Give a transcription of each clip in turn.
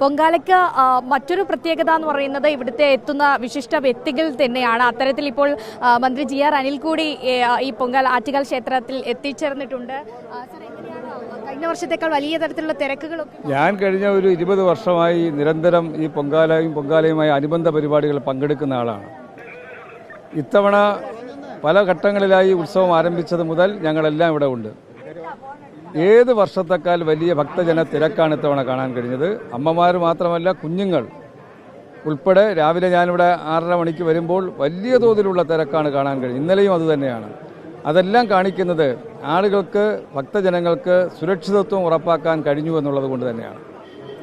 പൊങ്കാലയ്ക്ക് മറ്റൊരു പ്രത്യേകത എന്ന് പറയുന്നത് ഇവിടുത്തെ എത്തുന്ന വിശിഷ്ട വ്യക്തികൾ തന്നെയാണ്. അത്തരത്തിൽ ഇപ്പോൾ മന്ത്രി ജി ആർ അനിൽ കൂടി ഈ പൊങ്കാല ആറ്റുകാൽ ക്ഷേത്രത്തിൽ എത്തിച്ചേർന്നിട്ടുണ്ട്. കഴിഞ്ഞ വർഷത്തേക്കാൾ വലിയ തരത്തിലുള്ള തിരക്കുകളൊക്കെ ഞാൻ കഴിഞ്ഞ ഒരു ഇരുപത് വർഷമായി നിരന്തരം ഈ പൊങ്കാലയും പൊങ്കാലയുമായി അനുബന്ധ പരിപാടികൾ പങ്കെടുക്കുന്ന ആളാണ്. ഇത്തവണ പല ഘട്ടങ്ങളിലായി ഉത്സവം ആരംഭിച്ചത് മുതൽ ഞങ്ങളെല്ലാം ഇവിടെ ഉണ്ട്. ഏത് വർഷത്തെക്കാൾ വലിയ ഭക്തജന തിരക്കാണ് ഇത്തവണ കാണാൻ കഴിഞ്ഞത്? അമ്മമാർ മാത്രമല്ല കുഞ്ഞുങ്ങൾ ഉൾപ്പെടെ രാവിലെ ഞാനിവിടെ ആറര മണിക്ക് വരുമ്പോൾ വലിയ തോതിലുള്ള തിരക്കാണ് കാണാൻ കഴിഞ്ഞത് ഇന്നലെയും അതുതന്നെയാണ് അതെല്ലാം കാണിക്കുന്നത് ആളുകൾക്ക് ഭക്തജനങ്ങൾക്ക് സുരക്ഷിതത്വം ഉറപ്പാക്കാൻ കഴിഞ്ഞു എന്നുള്ളത് കൊണ്ട് തന്നെയാണ്.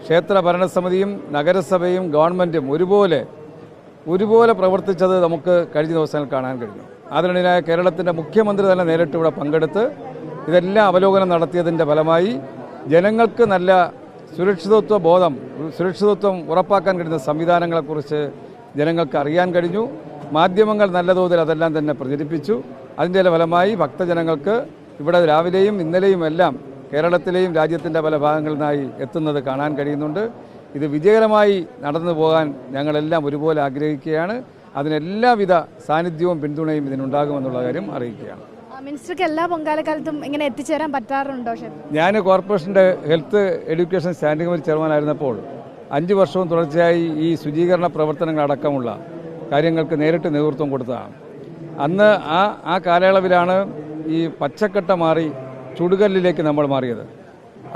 ക്ഷേത്ര ഭരണസമിതിയും നഗരസഭയും ഗവൺമെന്റും ഒരുപോലെ ഒരുപോലെ പ്രവർത്തിച്ചത് നമുക്ക് കഴിഞ്ഞ ദിവസങ്ങൾ കാണാൻ കഴിഞ്ഞു. അതിനിടയിലായ കേരളത്തിന്റെ മുഖ്യമന്ത്രി തന്നെ നേരിട്ട് ഇവിടെ പങ്കെടുത്ത് ഇതെല്ലാം അവലോകനം നടത്തിയതിന്റെ ഫലമായി ജനങ്ങൾക്ക് നല്ല സുരക്ഷിതത്വ ബോധം സുരക്ഷിതത്വം ഉറപ്പാക്കാൻ കഴിയുന്ന സംവിധാനങ്ങളെക്കുറിച്ച് ജനങ്ങൾക്ക് അറിയാൻ കഴിഞ്ഞു. മാധ്യമങ്ങൾ നല്ല തോതിൽ അതെല്ലാം തന്നെ പ്രചരിപ്പിച്ചു. അതിന്റെ ഫലമായി ഭക്തജനങ്ങൾക്ക് ഇവിടെ രാവിലെയും ഇന്നലെയും എല്ലാം കേരളത്തിലെയും രാജ്യത്തിന്റെ പല ഭാഗങ്ങളിലായി എത്തുന്നത് കാണാൻ കഴിയുന്നുണ്ട്. ഇത് വിജയകരമായി നടന്നു പോകാൻ ഞങ്ങളെല്ലാം ഒരുപോലെ ആഗ്രഹിക്കുകയാണ്. അതിനെല്ലാവിധ സാന്നിധ്യവും പിന്തുണയും ഇതിനുണ്ടാകുമെന്നുള്ള കാര്യം അറിയിക്കുകയാണ്. മിനിസ്റ്റർക്ക് എല്ലാ പൊങ്കാലക്കാലത്തും ഇങ്ങനെ എത്തിച്ചേരാൻ പറ്റാറുണ്ടോ ഞാൻ കോർപ്പറേഷന്റെ ഹെൽത്ത് എഡ്യൂക്കേഷൻ സ്റ്റാൻഡിംഗ് കമ്മിറ്റി ചെയർമാനായിരുന്നപ്പോൾ അഞ്ച് വർഷവും തുടർച്ചയായി ഈ ശുചീകരണ പ്രവർത്തനങ്ങളടക്കമുള്ള കാര്യങ്ങൾക്ക് നേരിട്ട് നേതൃത്വം കൊടുത്തതാണ്. അന്ന് ആ ആ കാലയളവിലാണ് ഈ പച്ചക്കട്ട മാറി ചുടുകല്ലിലേക്ക് നമ്മൾ മാറിയത്.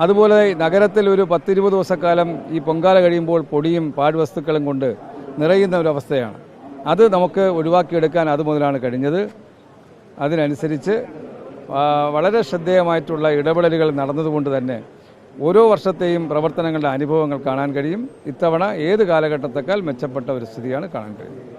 അതുപോലെ നഗരത്തിൽ ഒരു പത്തിരുപത് ദിവസക്കാലം ഈ പൊങ്കാല കഴിയുമ്പോൾ പൊടിയും പാഴ്വസ്തുക്കളും കൊണ്ട് നിറയുന്ന ഒരു അവസ്ഥയാണ്. അത് നമുക്ക് ഒഴിവാക്കിയെടുക്കാൻ അത് മുതലാണ് കഴിഞ്ഞത്. അതിനനുസരിച്ച് വളരെ ശ്രദ്ധേയമായിട്ടുള്ള ഇടപെടലുകൾ നടന്നതുകൊണ്ട് തന്നെ ഓരോ വർഷത്തെയും പ്രവർത്തനങ്ങളുടെ അനുഭവങ്ങൾ കാണാൻ കഴിയും. ഇത്തവണ ഏത് കാലഘട്ടത്തേക്കാൾ മെച്ചപ്പെട്ട ഒരു സ്ഥിതിയാണ് കാണാൻ കഴിയുന്നത്.